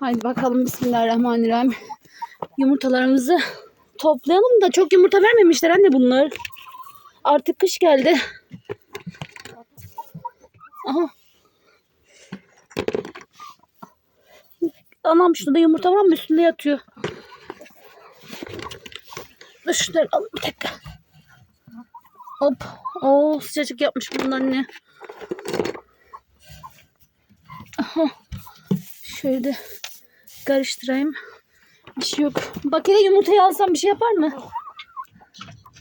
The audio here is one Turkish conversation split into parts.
Haydi bakalım Bismillahirrahmanirrahim. Yumurtalarımızı toplayalım da çok yumurta vermemişler anne bunlar. Artık kış geldi. Aha. Anam şurada yumurta var mı? Üstünde yatıyor. Dur şunları al bir dakika. Hop. Oo sıcacık yapmış bunun anne. Aha. Şöyle de karıştırayım. Bir şey yok. Bak hele yumurtayı alsam bir şey yapar mı?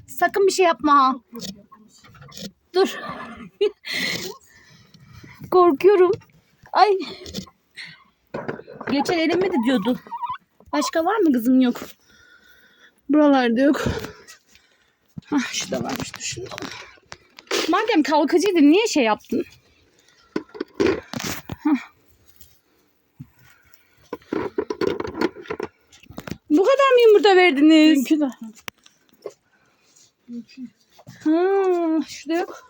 Sakın bir şey yapma. ha. Dur. Korkuyorum. Ay. Geçen elime de diyordu. Başka var mı kızım? Yok. Buralarda yok. Hah şurada varmış. Dur şunu da. Madem kalkıcıydı niye şey yaptın? Kadar mı yumurta verdiniz? Dünkü de. Ha, şurada yok.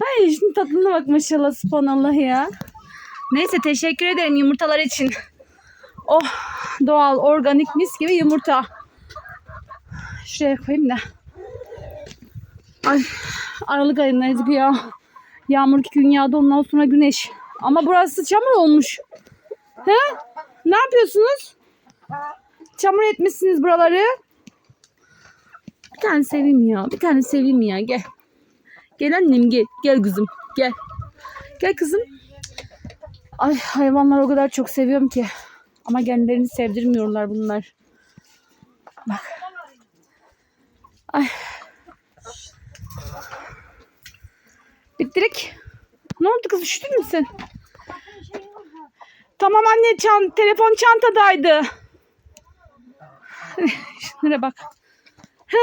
Ay şimdi tadına bak maşallah subhanallah ya. Neyse teşekkür ederim yumurtalar için. Oh doğal organik mis gibi yumurta. Şuraya koyayım da. Ay Aralık ayındayız ya. Yağmur iki gün yağdı ondan sonra güneş. Ama burası çamur olmuş. He? Ne yapıyorsunuz? Çamur etmişsiniz buraları. Bir tane seveyim ya. Bir tane seveyim ya. Gel. Gel annem gel. Gel kızım. Gel. Gel kızım. Ay hayvanlar o kadar çok seviyorum ki. Ama kendilerini sevdirmiyorlar bunlar. Bak. Ay. Bittirik. Ne oldu kız üşüdün mü sen? Tamam anne çan telefon çantadaydı. Şunlara bak. He,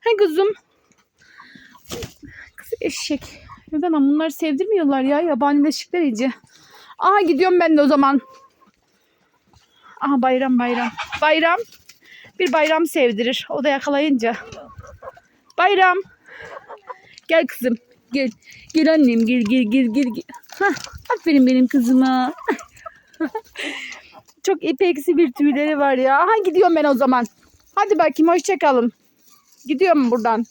he kızım. Kız eşek. Anam bunları sevdirmiyorlar ya. Yabanileşikler iyice. Aha gidiyorum ben de o zaman. Aha bayram bayram. Bayram. Bir bayram sevdirir. O da yakalayınca. Bayram. Gel kızım. Gel. Gel annem gel gel gel gel. gel. Hah, aferin benim kızıma. Çok ipeksi bir tüyleri var ya. Aha gidiyorum ben o zaman. Hadi bakayım hoşça kalın. Gidiyorum buradan.